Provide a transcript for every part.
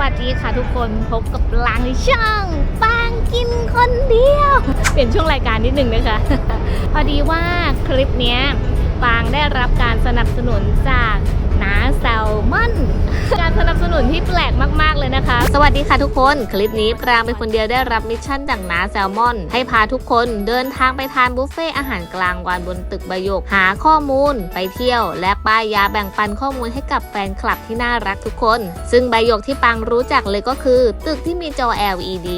วัสดีค่ะทุกคนพบกับลางในช่องปางกินคนเดียว เปลี่ยนช่วงรายการนิดนึงนะคะ พอดีว่าคลิปนี้ปางได้รับการสนับสนุนจากน้าแซ มอนการสนับสนุนที่แปลกมาก ๆ เลยนะคะ สวัสดีค่ะทุกคน คลิปนี้ปรางเป็นคนเดียวได้รับมิชชั่นจากน้าแซลมอน ให้พาทุกคนเดินทางไปทานบุฟเฟ่อาหารกลางวันบนตึกบยก หาข้อมูล ไปเที่ยว และป้ายยาแบ่งปันข้อมูลให้กับแฟนคลับที่น่ารักทุกคน ซึ่งใบหยกที่ปังรู้จักเลยก็คือ ตึกที่มีจอ LED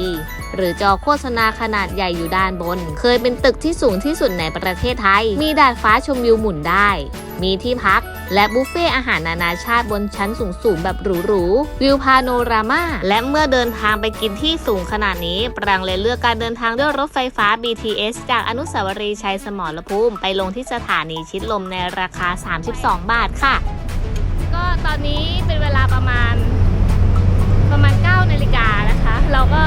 หรือจอโฆษณาขนาดใหญ่อยู่ด้านบน เคยเป็นตึกที่สูงที่สุดในประเทศไทย มีดาดฟ้าชมวิวหมุนได้ มีที่พัก และบุฟเฟ่อาหารนานาชาติบนชั้นสูงๆแบบหรูๆ วิวพาโนรามา และเมื่อเดินทางไปกินที่สูงขนาดนี้ ปรางเลยเลือกการเดินทางด้วยรถไฟฟ้า BTS จากอนุสาวรีย์ชัยสมรภูมิ ไปลงที่สถานีชิดลมในราคา 32 บาทค่ะ ก็ตอนนี้เป็นเวลาประมาณประมาณ9นาฬิกานะคะ เราก็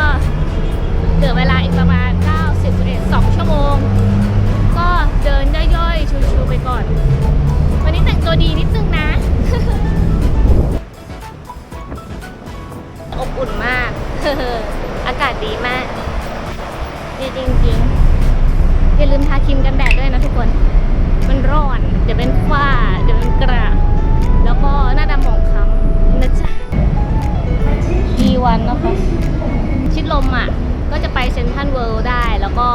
เหลือเวลาอีกประมาณ 9 10 11 2ชั่วโมง ก็เดินย่อยๆชิวๆไปก่อน วันนี้แต่งตัวดีนิดนึงนะ อบอุ่นมาก อากาศดีมาก ดีจริงๆ อย่าลืมทาครีมกันแดดด้วยนะทุกคน มันร้อน เดี๋ยวเป็นฝ้า เดี๋ยวเป็นกระแล้วก็หน้าดำหมองคล้ำนะจ๊ะมีวันนะคะ ชิดลมอะ ก็จะไปเซนทรัลเวิลด์ได้ แล้วก็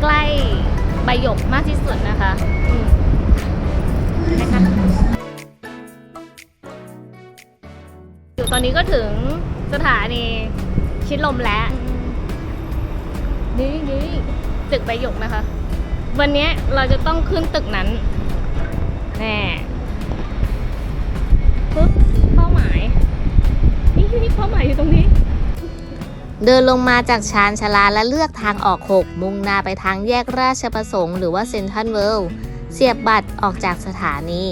ใกล้ใบหยกมากที่สุดนะคะอืมนะคะอยู่ตอนนี้ก็ถึงสถานีชิดลมแล้วนี่นี่ตึกใบหยกนะคะ วันนี้เราจะต้องขึ้นตึกนั้นแน่ปึ๊บเป้าหมาย นี่นี่เป้าหมายอยู่ตรงนี้ เดินลงมาจากชานชาลาและเลือกทางออก 6 มุ่งหน้าไปทางแยกราชประสงค์หรือว่าเซนทรัลเวิลด์เสียบบัตรออกจากสถานี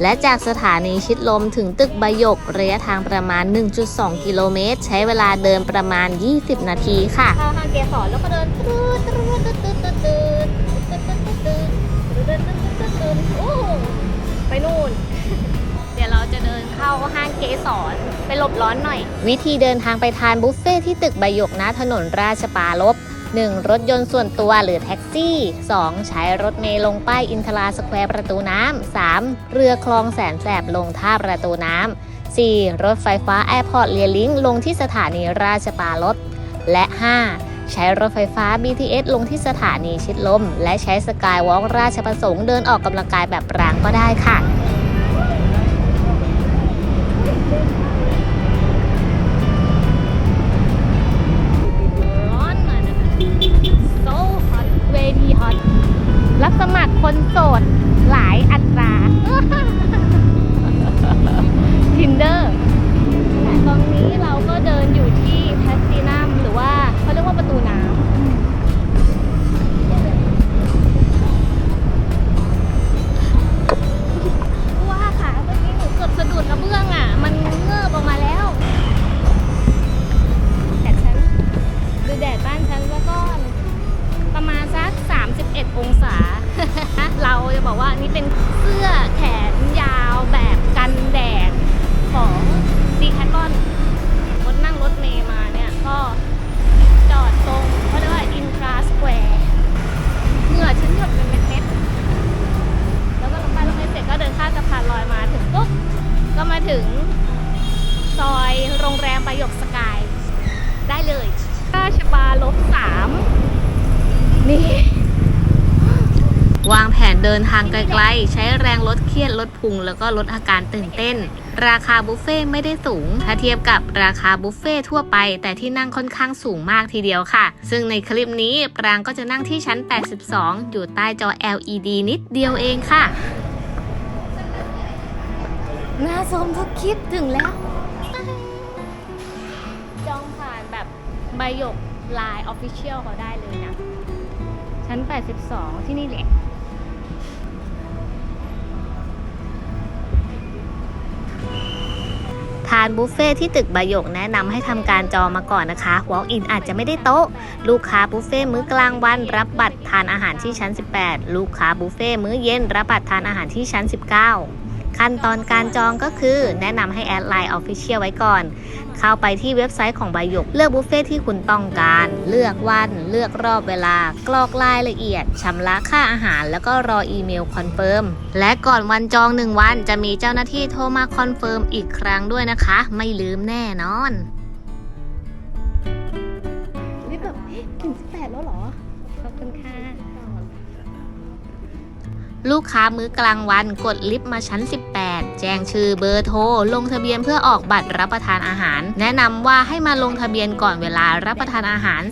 และจากสถานีชิดลมถึงตึกใบยกระยะทางประมาณ 1.2 กิโลเมตร ใช้เวลาเดินประมาณ 20 นาทีค่ะเข้าทางเกสรแล้วก็เดินตืดตืดตืดตืดตืดตืดตืดตืดตืดตืดตืดตืดตืดตืดตืดโอ้ไปนู่น เข้าห้างเกสรไปหลบร้อนหน่อย วิธีเดินทางไปทานบุฟเฟ่ที่ตึกใบหยกนะถนนราชปารลบ 1. รถยนต์ส่วนตัวหรือแท็กซี่ 2. ใช้รถเมล์ลงป้ายอินทราสแควร์ประตูน้ำ 3. เรือคลองแสนแสบลงท่าประตูน้ำ 4. รถไฟฟ้าแอร์พอร์ตเลียลิงลงที่สถานีราชปารลและ 5. ใช้รถไฟฟ้า BTS ลงที่สถานีชิดลม และใช้สกายวอล์กราชประสงค์เดินออกกำลังกายแบบรางก็ได้ค่ะ เดินทางไกลๆ ใช้แรงลดเครียดลดพุงแล้วก็ลดอาการตื่นเต้น ราคาบุฟเฟ่ไม่ได้สูง ถ้าเทียบกับราคาบุฟเฟ่ทั่วไป แต่ที่นั่งค่อนข้างสูงมากทีเดียวค่ะ ซึ่งในคลิปนี้ปรางก็จะนั่งที่ชั้น 82 อยู่ใต้จอ LED นิดเดียวเองค่ะน่าสมทุกคลิปถึงแล้ว จองผ่านแบบใบหยกไลน์ออฟฟิเชียลเขาได้เลยนะ ชั้น 82 ที่นี่แหละานบุฟเฟ่ที่ตึกบายกแนะนำให้ทำการจองมาก่อนนะคะ Walk in อาจจะไม่ได้โต๊ะ ลูกค้าบุฟเฟ่มื้อกลางวัน รับบัตรทานอาหารที่ชั้น 18 ลูกค้าบุฟเฟ่มื้อเย็นรับบัตรทานอาหารที่ชั้น 19 ขั้นตอนการจองก็คือแนะนำให้แอดไลน์ Official ไว้ก่อน เข้าไปที่เว็บไซต์ของใบหยก เลือกบุฟเฟ่ที่คุณต้องการ เลือกวัน เลือกรอบเวลา กรอกรายละเอียดชำระค่าอาหาร แล้วก็รออีเมลคอนเฟิร์ม และก่อนวันจอง1วันจะมีเจ้าหน้าที่โทรมาคอนเฟิร์มอีกครั้งด้วยนะคะ ไม่ลืมแน่นอนนี่แบบเอ๊ะถึง18แล้วเหรอ ลูกค้ามื้อกลางวันกดลิฟต์มาชั้น 18 แจ้งชื่อเบอร์โทร ลงทะเบียนเพื่อออกบัตรรับประทานอาหาร แนะนำว่าให้มาลงทะเบียนก่อนเวลารับประทานอาหาร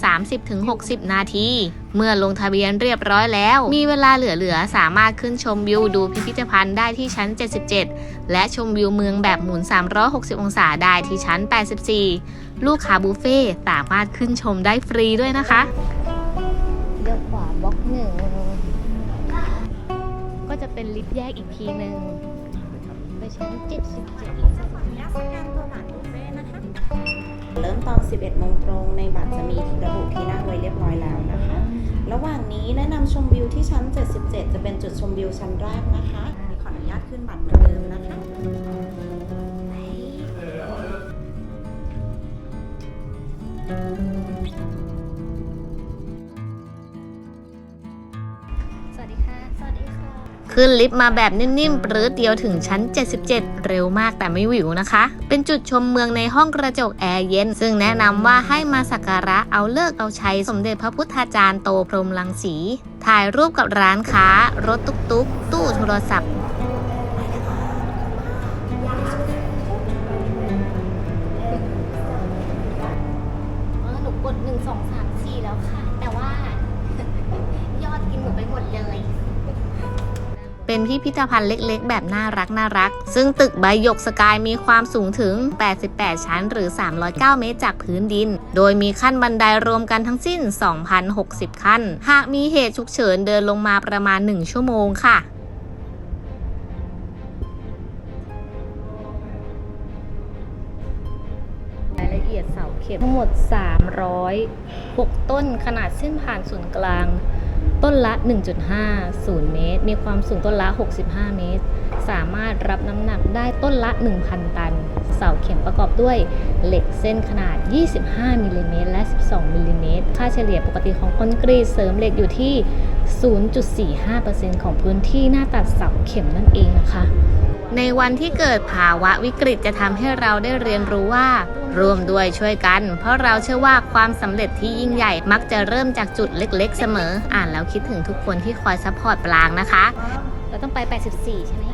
30-60 นาทีเมื่อลงทะเบียนเรียบร้อยแล้ว มีเวลาเหลือๆ สามารถขึ้นชมวิวดูพิพิธภัณฑ์ได้ที่ชั้น 77 และชมวิวเมืองแบบหมุน 360 องศาได้ที่ชั้น 84 ลูกค้าบุฟเฟ่ต์สามารถขึ้นชมได้ฟรีด้วยนะคะเลี้ยวขวาบล็อกหนึ่ง ก็จะเป็นลิฟต์แยกอีกทีหนึ่งไปชั้น77อีกสักขออนุญาตสแกนตัวบัตรบุฟเฟ่นะคะ เริ่มตอน 11โมงตรงในบัตรจะมีระบุที่นั่งไว้เรียบร้อยแล้วนะคะ ระหว่างนี้แนะนำชมวิวที่ชั้น 77 จะเป็นจุดชมวิวชั้นแรกนะคะขออนุญาตขึ้นบัตรเหมือนเดิมนะคะส ขึ้นลิฟต์มาแบบนิ่มๆปรื้ดเดียวถึงชั้น 77 เร็วมากแต่ไม่หวิวนะคะ เป็นจุดชมเมืองในห้องกระจกแอร์เย็น ซึ่งแนะนำว่าให้มาสักการะเอาเลิกษ์เอาชัยสมเด็จพระพุทธาจารย์โตพรหมลังสี ถ่ายรูปกับร้านค้า รถตุ๊กๆ ตู้โทรศัพท์เออหนูกดหนึ่งสองสามสี่แล้วค่ะ แต่ว่ายอดกินหนูไปหมดเลย เป็นพิพิธภัณฑ์เล็กๆ แบบน่ารักน่ารัก ซึ่งตึกใบหยกสกายมีความสูงถึง 88 ชั้น หรือ 309 เมตรจากพื้นดิน โดยมีขั้นบันไดรวมกันทั้งสิ้น 2,060 ขั้น หากมีเหตุฉุกเฉินเดินลงมาประมาณ 1 ชั่วโมงค่ะรายละเอียดเสาเข็มทั้งหมด 306 ต้นขนาดเส้นผ่านศูนย์กลาง ต้นละ 1.50 เมตร มีความสูงต้นละ 65 เมตร สามารถรับน้ำหนักได้ต้นละ 1,000 ตัน เสาเข็มประกอบด้วยเหล็กเส้นขนาด 25มิลลิเมตรและ 12มิลลิเมตร ค่าเฉลี่ยปกติของคอนกรีตเสริมเหล็กอยู่ที่ 0.45%ของพื้นที่หน้าตัดเสาเข็มนั่นเองนะคะ ในวันที่เกิดภาวะวิกฤตจะทำให้เราได้เรียนรู้ว่า ร่วมด้วยช่วยกัน เพราะเราเชื่อว่าความสำเร็จที่ยิ่งใหญ่มักจะเริ่มจากจุดเล็กๆ เสมอ อ่านแล้วคิดถึงทุกคนที่คอยซัพพอร์ตปลางนะคะ เราต้องไป 84 ใช่ไหม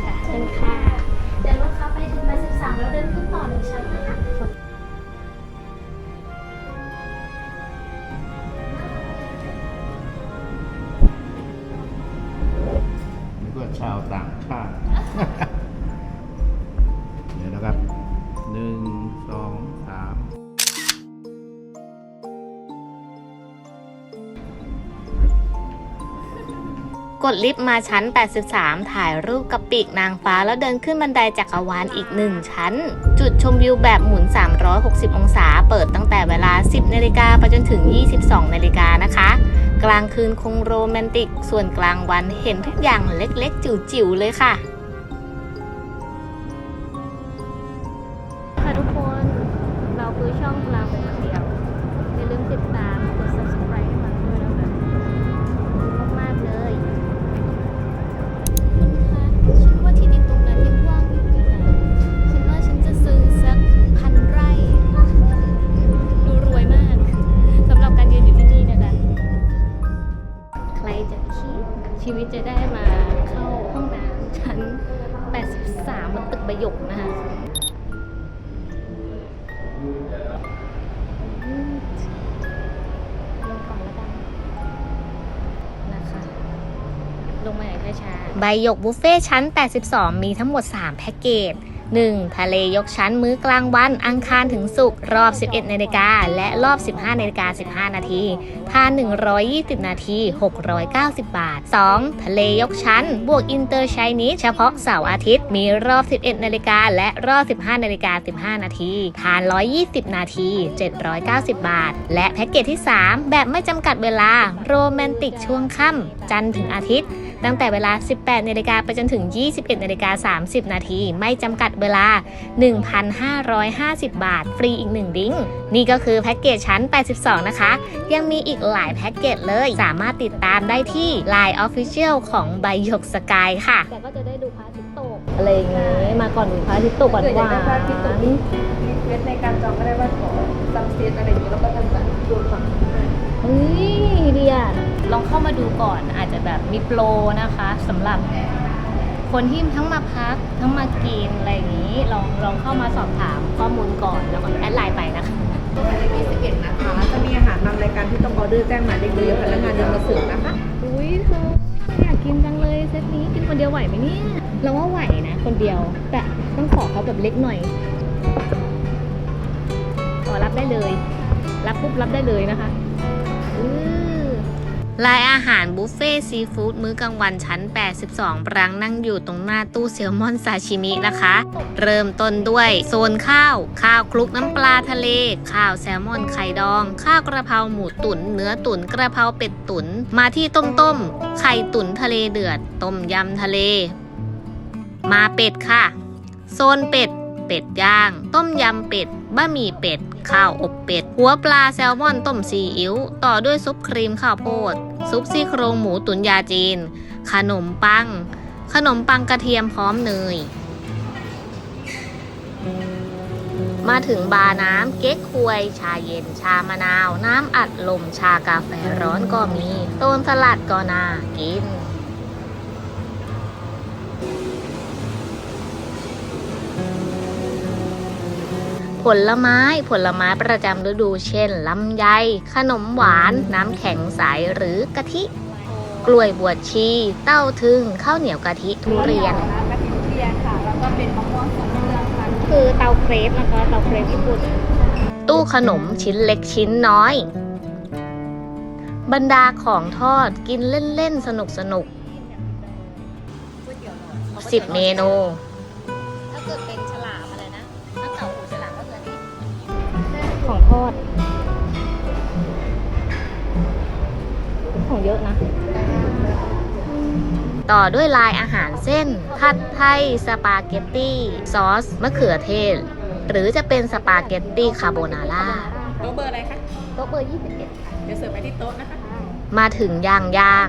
ค่ะเชิญค่ะเดินรถเข้าไปถึง83แล้วเดินขึ้นต่อหนึ่งชั้นนะคะนึกว่าชาวต่างชาติ กดลิฟต์มาชั้น 83 ถ่ายรูปกับปีกนางฟ้าแล้วเดินขึ้นบันไดจักรวาลอีกหนึ่งชั้น จุดชมวิวแบบหมุน 360 องศา เปิดตั้งแต่เวลา 10นาฬิกาไปจนถึง 22นาฬิกานะคะ กลางคืนคงโรแมนติก ส่วนกลางวันเห็นทุกอย่างเล็กๆ จิ๋วๆเลยค่ะ หยกนะคะลงมาอย่างช้าๆใบหยกบุฟเฟ่ชั้น 82 มีทั้งหมด 3 แพ็กเกจ 1. ทะเลยกชั้นมื้อกลางวัน อังคารถึงศุกร์รอบ 11นาฬิกาและรอบ 15นาฬิกา15 นาทีทาน 120 นาที 690 บาท 2. ทะเลยกชั้น บวกอินเตอร์ไชนีสเฉพาะเสาร์อาทิตย์มีรอบ 11นาฬิกาและรอบ 15นาฬิกา15 นาทีทาน 120 นาที 790 บาท และแพ็กเกจที่ 3 แบบไม่จำกัดเวลาโรแมนติกช่วงค่ำจันทร์ถึงอาทิตย์ ตั้งแต่เวลา 18นาฬิกาไปจนถึง 21นาฬิกา30 นาที ไม่จำกัดเวลา 1,550 บาท ฟรีอีก 1 ดิ้ง นี่ก็คือแพ็กเกจชั้น 82 นะคะ ยังมีอีกหลายแพ็กเกจเลย สามารถติดตามได้ที่ Line Official ของใบหยกสกายค่ะ แต่ก็จะได้ดูพระอาทิตย์ตก อะไรอย่างเงี้ยมาก่อนดูพระอาทิตย์ตกก่อนว่ารีเควสในการจองก็ได้ว่าขอซัมเซียนอะไรอย่างนี้แล้วก็ทำแบบดูฝั่ง เฮ้ยดีอะลองเข้ามาดูก่อนอาจจะแบบมีโปรนะคะสำหรับคนที่ทั้งมาพักทั้งมากินอะไรอย่างนี้ลองลองเข้ามาสอบถามข้อมูลก่อนแล้วก็แอดไลน์ไปนะคะหมายเลข21นะคะ จะมีอาหารนำรายการที่ต้องออเดอร์แจ้งหมายเลขเดียวพนักงานจะมาเสิร์ฟนะคะอุ้ยเธออยากกินจังเลยเซตนี้กินคนเดียวไหวไหมเนี่ยเราว่าไหวนะคนเดียว แต่ต้องขอเขาแบบเล็กหน่อยขอรับได้เลย รับปุ๊บรับได้เลยนะคะ ลายอาหารบุฟเฟ่ซีฟู้ดมื้อกลางวันชั้น 82 ปรังนั่งอยู่ตรงหน้าตู้แซลมอนซาชิมินะคะ เริ่มต้นด้วย โซนข้าว ข้าวคลุกน้ำปลาทะเล ข้าวแซลมอนไข่ดอง ข้าวกระเพราหมูตุน๋นเนื้อตุ๋นกระเพราเป็ดตุน๋นมาที่ต้มต้มไข่ตุ๋นทะเลเดือด ต้มยำทะเล มาเป็ดค่ะ โซนเป็ด เป็ดย่าง ต้มยำเป็ด บะหมี่เป็ด ข้าวอบเป็ด หัวปลาแซลมอนต้มซีอิ๊ว ต่อด้วยซุปครีมข้าวโพด ซุปซี่โครงหมูตุ๋นยาจีน ขนมปัง ขนมปังกระเทียมพร้อมเนย มาถึงบาร์น้ำเก๊กควย ชาเย็น ชามะนาว น้ำอัดลม ชากาแฟร้อนก็มีต้นสลัดก็น่ากิน ผลไม้ผลไม้ประจำฤดูเช่นลำไย ขนมหวาน น้ำแข็งใสหรือกะทิ กล้วยบวชชี เต้าทึงข้าวเหนียวกะทิทุเรียน กะทิทุเรียนค่ะ แล้วก็เป็นมะม่วงสดเมืองค่ะคือเตาเครปนะคะเตาเครปญี่ปุ่น ตู้ขนมชิ้นเล็กชิ้นน้อย บรรดาของทอดกินเล่นๆ สนุกสนุกสิบเมนูถ้าเกิดเป็น ของทอด ของเยอะนะ ต่อด้วยลายอาหารเส้น ผัดไทย สปาเกตตี้ ซอส มะเขือเทศ หรือจะเป็นสปาเกตตี้คาโบนาร่าโต๊ะเบอร์อะไรคะ โต๊ะเบอร์ 21ค่ะเดี๋ยวเสิร์ฟไปที่โต๊ะนะคะ มาถึงย่างย่าง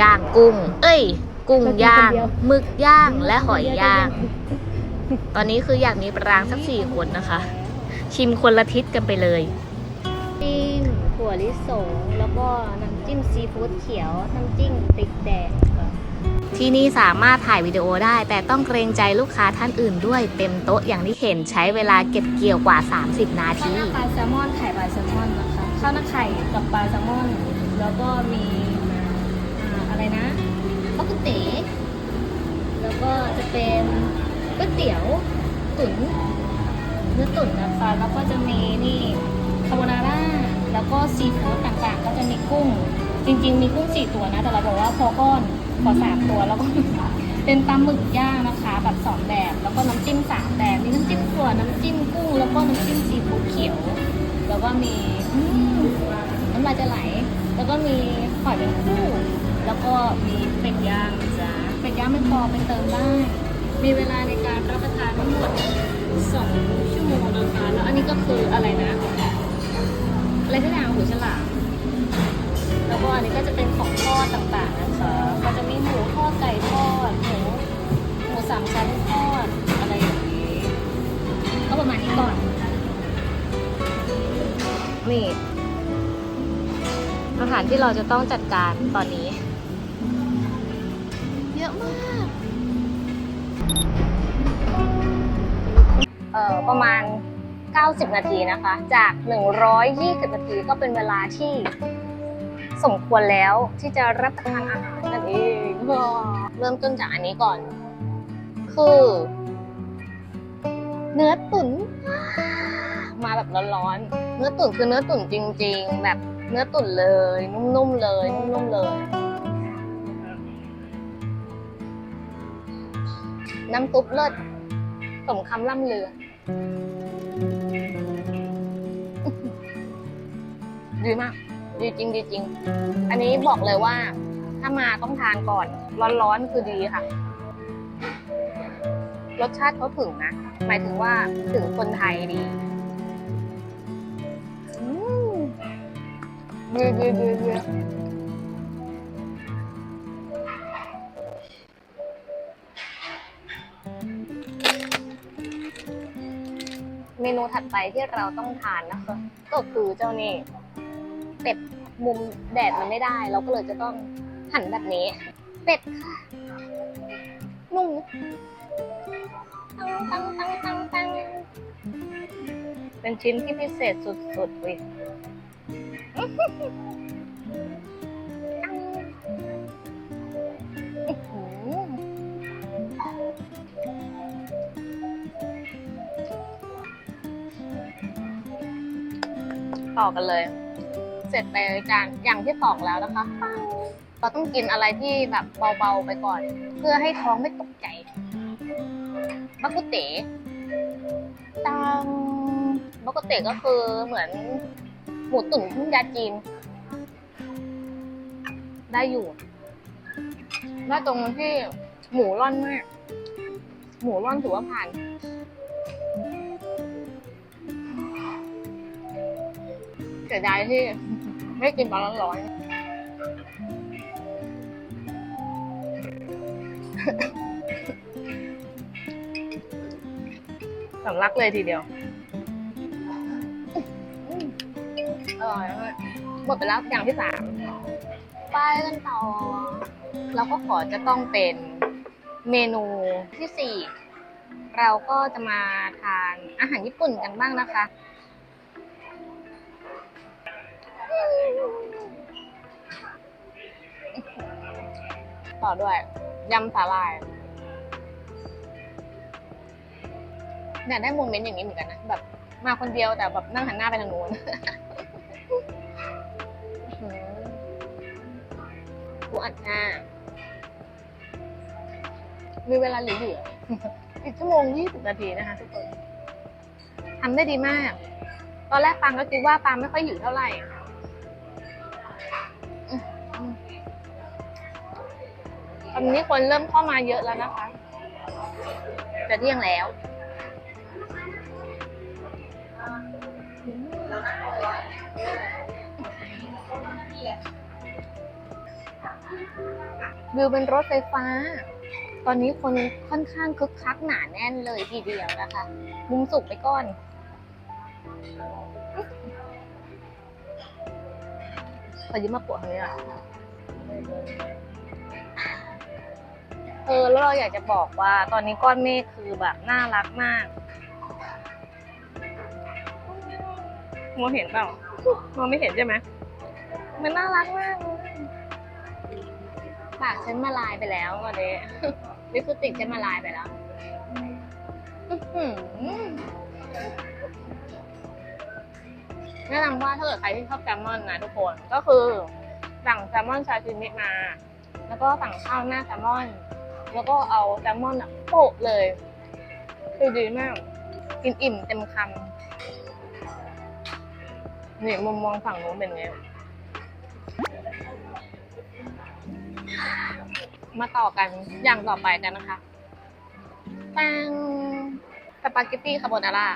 ย่างกุ้ง เอ้ย กุ้งย่างหมึกย่างและหอยย่าง ตอนนี้คืออยากมีปรางสักสี่คนนะคะ ชิมคนละทิศกันไปเลยจิ้มถั่วลิสงแล้วก็น้ำจิ้มซีฟู้ดเขียวน้ำจิ้มพริกแดงที่นี่สามารถถ่ายวิดีโอได้ แต่ต้องเกรงใจลูกค้าท่านอื่นด้วยเต็มโต๊ะอย่างที่เห็นใช้เวลาเก็บเกี่ยวกว่า 30 นาทีปลาแซลมอนไข่ปลาแซลมอนนะคะข้าวหน้าไข่กับปลาแซลมอน แล้วก็มีอ่าอะไรนะมะกุเต๋แล้วก็จะเป็นก๋วยเตี๋ยวตุ๋นเนื้อตุ๋นนะคะ แล้วก็จะมีนี่คาโบนาร่า แล้วก็ซีฟู้ดต่างๆ ก็จะมีกุ้ง จริง ๆ มีกุ้งสี่ตัวนะ แต่เราบอกว่าพอก้อนขอสามตัว แล้วก็เป็นปลาหมึกย่างนะคะ แบบสองแบบ แล้วก็น้ำจิ้มสามแบบ มีน้ำจิ้มถั่วน้ำจิ้มกุ้ง แล้วก็น้ำจิ้มซีฟู้ดเขียว แล้วก็มีน้ำลายจะไหล แล้วก็มีหอยเป็นคู่ แล้วก็มีเป็ดย่างจ้ะเป็ดย่างไม่พอไปเติมได้มีเวลาในการรับประทานทั้งหมด สองชั่วโมงนะคะแล้วอันนี้ก็คืออะไรนะอะไรที่อย่างหูฉลามแล้วก็อันนี้ก็จะเป็นของทอดต่างๆนะคะก็จะมีหมูทอดไก่ทอดหมูหมูสามชั้นทอดอะไรอย่างนี้ก็ประมาณนี้ก่อนนี่อาหารที่เราจะต้องจัดการตอนนี้ ประมาณ 90 นาทีนะคะ จาก 120 นาทีก็เป็นเวลาที่สมควรแล้วที่จะรับประทานอาหารนั่นเองเริ่มต้นจากอันนี้ก่อน คือ เนื้อตุ๋นมาแบบร้อนๆ เนื้อตุ๋นคือเนื้อตุ๋นจริง ๆ แบบเนื้อตุ๋นเลย นุ่มๆเลย นุ่มๆเลย น้ำซุปเลิศสมคำล่ำเลือ ดีมาก ดีจริงดีจริง อันนี้บอกเลยว่า ถ้ามาต้องทานก่อน ร้อนๆคือดีค่ะ รสชาติเขาถึงนะ หมายถึงว่าถึงคนไทยดีดีดีดีดี เมนูถัดไปที่เราต้องทานนะคะ ก็คือเจ้านี่เป็ดมุมแดดมันไม่ได้ เราก็เลยจะต้องหั่นแบบนี้ เป็ดค่ะนุ่มตังตังตังตังตังเป็นชิ้นที่พิเศษสุดๆเลย ต่อกันเลย เสร็จไปจานอย่างที่สองแล้วนะคะเราต้องกินอะไรที่แบบเบาๆไปก่อน เพื่อให้ท้องไม่ตกใจบักกุเต๋ตังบักกุเต๋ก็คือเหมือนหมูตุ๋นทุ่ยาจีน ได้อยู่ได้ตรงที่หมูร่อนมาก หมูร่อนถือว่าผ่าน เสียดายที่ไม่กินตอนร้อนๆสำลักเลยทีเดียวอืมอร่อยมากหมดไปแล้วอย่างที่สามไปกันต่อ เราก็ขอจะต้องเป็นเมนูที่สี่เราก็จะมาทานอาหารญี่ปุ่นกันบ้างนะคะ ต่อด้วยยำสาลายอยากได้โมเมนต์อย่างนี้เหมือนกันนะแบบมาคนเดียวแต่แบบนั่งหันหน้าไปทางนู้นกูอัดหน้า มีเวลาเหลืออีกชั่วโมงยี่สิบนาทีนะคะทุกคนทำได้ดีมาก ตอนแรกปังก็คิดว่าปังไม่ค่อยหิวเท่าไหร่ อนนี้คนเริ่มเข้ามาเยอะแล้วนะคะ จะเที่ยงแล้ววิวเป็นรถไฟฟ้า ตอนนี้คนค่อนข้างคึกคักหนาแน่นเลยทีเดียวนะคะ มุมสุกไปก่อน ขอยืมมาปวดทางนี้หน่อย เออแล้วเราอยากจะบอกว่าตอนนี้ก้อนเมฆคือแบบน่ารักมากมองเห็นเปล่ามองไม่เห็นใช่ไหมมันน่ารักมากเลยปากฉันมาลายไปแล้วก็เดลิปสติกฉันมาลายไปแล้วอื้อหือแนะนำว่าถ้าเกิดใครที่ชอบแซลมอนนะทุกคนก็คือสั่งแซลมอนชาชิมิมา แล้วก็สั่งข้าวหน้าแซลมอน แล้วก็เอาแซลมอนอะโปะเลยคือดีมาก กินอิ่มเต็มคำนี่มุมมองฝั่งนู้นเป็นไง มาต่อกันอย่างต่อไปกันนะคะปังสปาเกตตี้คาโบนาร่า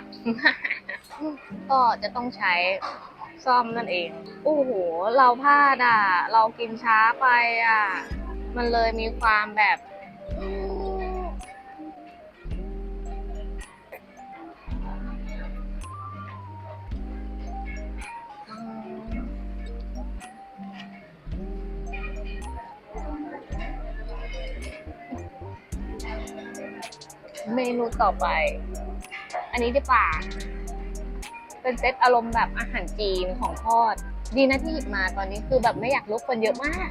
ก็จะต้องใช้ซ่อมนั่นเอง โอ้โห เราพลาดอะ เรากินช้าไปอะ มันเลยมีความแบบ เมนูต่อไป อันนี้ดีกว่า เป็นเซตอารมณ์แบบอาหารจีนของทอด ดีนะที่หยิบมาตอนนี้คือแบบไม่อยากลุกคนเยอะมาก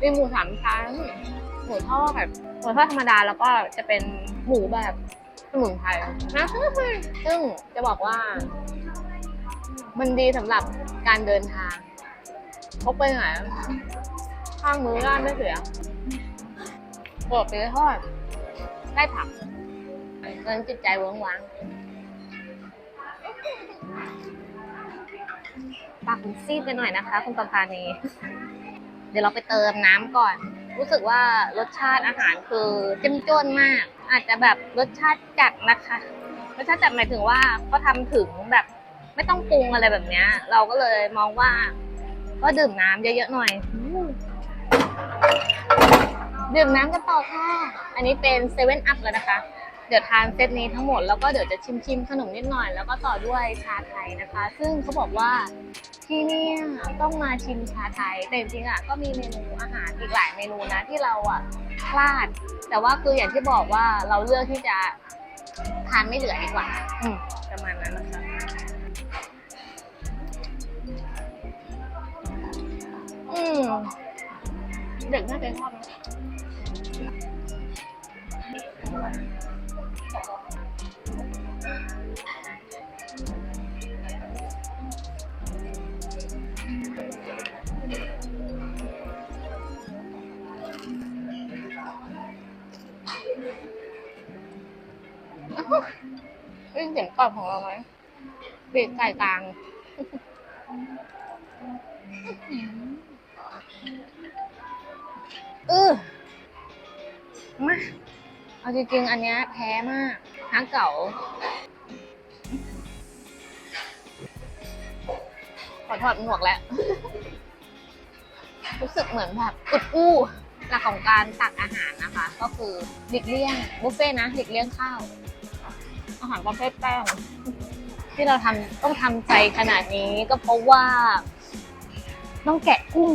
มีหมูสามชั้นหมูทอดแบบหมูทอดธรรมดาแล้วก็จะเป็นหมูแบบสมุนไพรนะซึ่งจะบอกว่า มันดีสำหรับการเดินทางพกไปไหนข้างมือร้านไม่เสียกรอบไปทอดได้ผักเงินจิตใจวิ้งว้าง ปากคุณซีดไปหน่อยนะคะ คุณประภานีเดี๋ยวเราไปเติมน้ำก่อน รู้สึกว่ารสชาติอาหารคือเจ้มจ้นมาก อาจจะแบบรสชาติจัดนะคะ รสชาติจัดหมายถึงว่าเขาทำถึงแบบไม่ต้องปรุงอะไรแบบเนี้ย เราก็เลยมองว่า ก็ดื่มน้ำเยอะๆหน่อย ดื่มน้ำกันต่อค่ะ อันนี้เป็นเซเว่นอัพแล้วนะคะ เดี๋ยวทานเซตนี้ทั้งหมดแล้วก็เดี๋ยวจะชิมชิมๆขนมนิดหน่อย แล้วก็ต่อด้วยชาไทยนะคะ ซึ่งเขาบอกว่าที่เนี่ยต้องมาชิมชาไทย แต่จริงๆอะก็มีเมนูอาหารอีกหลายเมนูนะที่เราอะพลาด แต่ว่าคืออย่างที่บอกว่าเราเลือกที่จะทานไม่เหลือดีกว่าอืมประมาณนั้นนะคะอืมเด็กน่าจะชอบนะ ได้ยินเสียงกรอบของเราไหมปีกไก่กลางเออมาเอาจริงๆ อันเนี้ยแพ้มากฮักเก่า ขอถอดหมวกแล้ว รู้สึกเหมือนแบบอุดอู้หลักของการตักอาหารนะคะ ก็คือหลีกเลี่ยงบุฟเฟ่ต์นะหลีกเลี่ยงข้าว อาหารประเภทแป้งที่เราทำต้องทำใจขนาดนี้ก็เพราะว่า ต้องแกะกุ้ง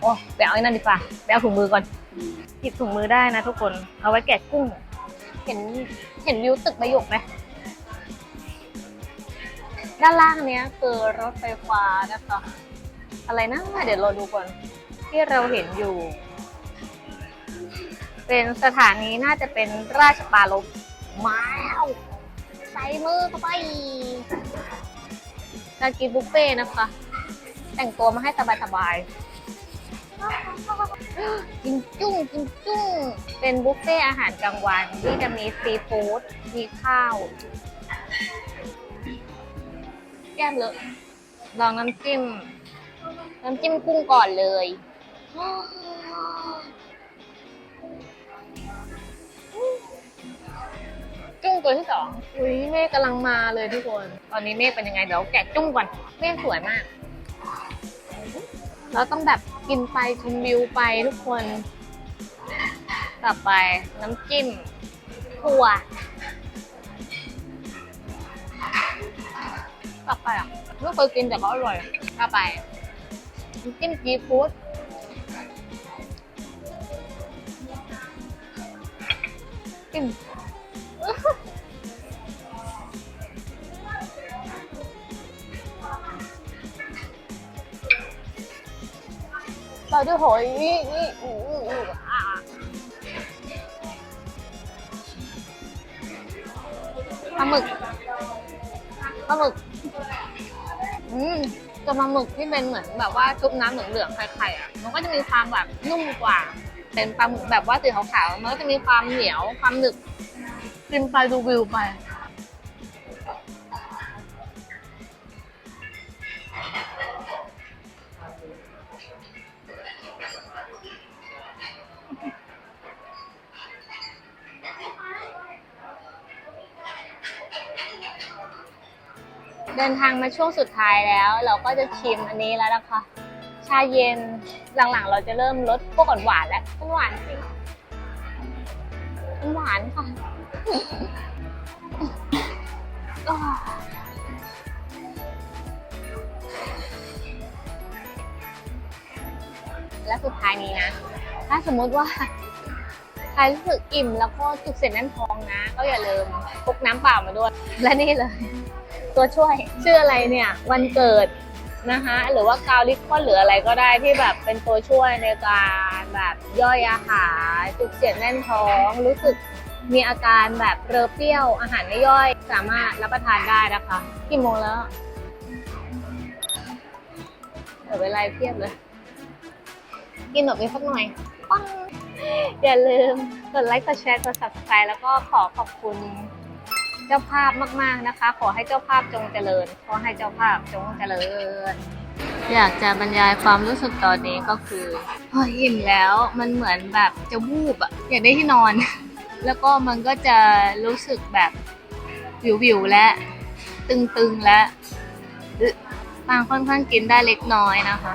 โอ้ไปเอาไอ้นั่นดีกว่าไปเอาถุงมือก่อนหยิบถุงมือได้นะทุกคนเอาไว้แกะกุ้ง เห็นเห็นวิวตึกประโยคไหมด้านล่างเนี้ยคือรถไฟฟ้านะคะอะไรนะเดี๋ยวเราดูก่อน ที่เราเห็นอยู่ เป็นสถานีน่าจะเป็นราชปารลมม้าว ส่มือเข้าไปการกินบุฟเฟ่ต์นะคะ แต่งตัวมาให้สบายๆกินจุ้งกินจุ้งเป็นบุฟเฟ่อาหารกลางวันที่จะมีซีฟู้ดมีข้าว แก้มเลยลองน้ำจิ้ม น้ำจิ้มกุ้งก่อนเลย จุ้งตัวที่สองอุ้ยเมฆกำลังมาเลยทุกคน ตอนนี้เมฆเป็นยังไงเดี๋ยวแกะจุ้งก่อน เมฆสวยมาก เราต้องแบบกินไปชมวิวไปทุกคน ต่อไปน้ำจิ้มถั่วต่อไปอะไม่เคยกินแต่ก็อร่อย ต่อไปน้ำจิ้มซีฟู้ดจิ้ม เราด้วยหอยอีอีอูอูอูอ่าปลาหมึกปลาหมึก อืมตัวปลาหมึกที่เป็นเหมือนแบบว่าชุบน้ำเหลืองๆไข่ๆอะ มันก็จะมีความแบบนุ่มกว่า เป็นปลาหมึกแบบว่าสีขาวๆมันก็จะมีความเหนียวความหนึบ กินไปดูวิวไป เดินทางมาช่วงสุดท้ายแล้ว เราก็จะชิมอันนี้แล้วนะคะ ชาเย็นหลังๆ เราจะเริ่มลดพวกหวานๆแล้วมันหวานจริงมันหวานค่ะอ่า และสุดท้ายนี้นะ ถ้าสมมุติว่าใครรู้สึกอิ่มแล้วก็จุกเสร็จแน่นท้องนะ ก็อย่าลืมพกน้ำเปล่ามาด้วย และนี่เลย ตัวช่วยชื่ออะไรเนี่ย วันเกิดนะคะหรือว่ากาวลิคอนหรืออะไรก็ได้ที่แบบเป็นตัวช่วยในการแบบย่อยอาหารจุกเสียดแน่นท้องรู้สึก มีอาการแบบเรอเปรี้ยวอาหารไม่ย่อย สามารถรับประทานได้นะคะกี่โมงแล้วเหลือเวลาเพียบเลย กินแบบนี้สักหน่อยปังอย่าลืมกดไลค์กดแชร์กด subscribe แล้วก็ขอขอบคุณเจ้าภาพมากๆนะคะ ขอให้เจ้าภาพจงเจริญ ขอให้เจ้าภาพจงเจริญ อยากจะบรรยายความรู้สึกตอนนี้ก็คือพออิ่มแล้วมันเหมือนแบบจะวูบอะอยากได้ที่นอน แล้วก็มันก็จะรู้สึกแบบวิววิวๆและ ตึงๆและบางค่อนข้างกินได้เล็กน้อยนะคะ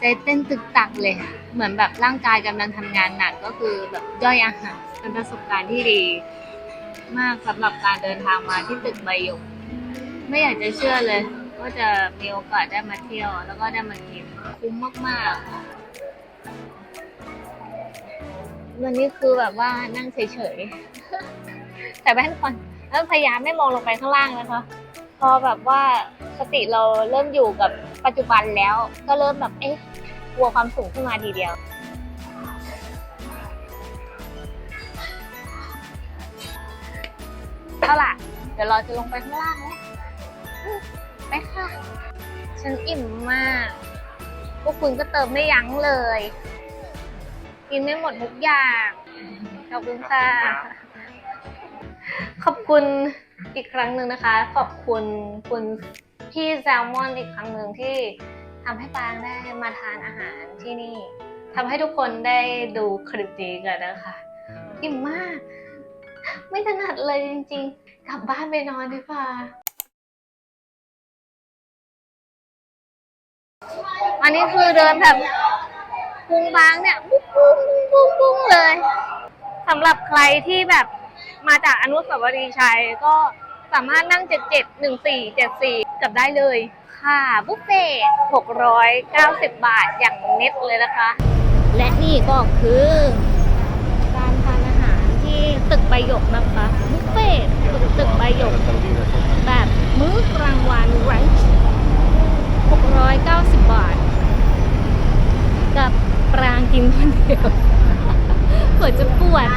ใจเต้นตึกตักเลย เหมือนแบบร่างกายกำลังทำงานหนักก็คือแบบย่อยอาหารเป็นประสบการณ์ที่ดี มากสำหรับการเดินทางมาที่ตึกใบหยกไม่อยากจะเชื่อเลย ว่าจะมีโอกาสได้มาเที่ยว แล้วก็ได้มากินคุ้มมากๆ วันนี้คือแบบว่านั่งเฉยๆ แต่แว่นก่อนแล้วพยายามไม่มองลงไปข้างล่างนะคะ พอแบบว่าสติเราเริ่มอยู่กับปัจจุบันแล้ว ก็เริ่มแบบเอ๊ะกลัวความสูงขึ้นมาทีเดียว เอาล่ะ เดี๋ยวเราจะลงไปข้างล่างแล้วไปค่ะ ฉันอิ่มมาก พวกคุณก็เติมไม่ยั้งเลย กินไม่หมดทุกอย่าง ขอบคุณค่ะ ขอบคุณอีกครั้งหนึ่งนะคะ ขอบคุณคุณพี่แซลมอนอีกครั้งหนึ่งที่ทำให้ปางได้มาทานอาหารที่นี่ทำให้ทุกคนได้ดูคลิปนี้กันนะคะอิ่มมาก ไม่ถนัดเลยจริงๆ กลับบ้านไปนอนดีกว่าอันนี้คือเดินแบบ พุงบางเนี่ยปุ้งปุ้งปุ้งปุ้งเลยสำหรับใครที่แบบมาจากอนุสาวรีย์ชัยก็สามารถนั่ง 77 14 74 กับได้เลย ค่ะบุฟเฟ่ต์690 บาทอย่างเน็ตเลยนะคะ และนี่ก็คือการทานอาหารที่ตึกใบหยกนะคะบุฟเฟ่ต์ตึกตึกใบหยก แบบมื้อกลางวันรันช์690 บาท กับ ปรางกินคนเดียวปวดจะปวด